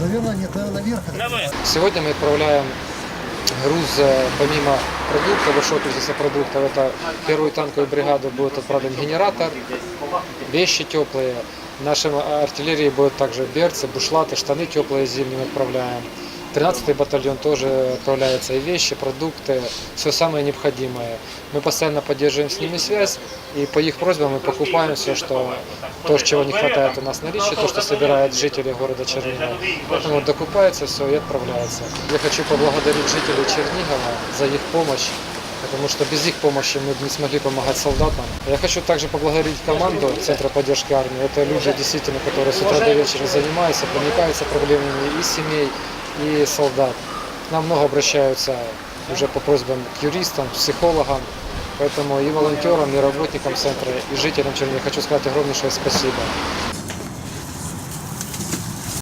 Наверное, нет, наверное, наверх. Давай. Сегодня мы отправляем груз, э, помимо продуктов, большого количества продуктов, это первую танковую бригаду будет отправлен генератор, вещи теплые. Нашим артиллерии будут также берцы, бушлаты, штаны теплые зимние мы отправляем. 13-й батальон тоже отправляются и вещи, продукты, все самое необходимое. Мы постоянно поддерживаем с ними связь, и по их просьбам мы покупаем все, что, то, чего не хватает у нас в наличии, то, что собирают жители города Чернигова. Поэтому докупается все и отправляется. Я хочу поблагодарить жителей Чернигова за их помощь, потому что без их помощи мы бы не смогли помогать солдатам. Я хочу также поблагодарить команду Центра поддержки армии. Это люди, действительно, которые с утра до вечера занимаются, проникаются проблемами и семей, и солдат. К нам много обращаются уже по просьбам к юристам, психологам. Поэтому и волонтерам, и работникам центра, и жителям Чернигова хочу сказать огромнейшее спасибо.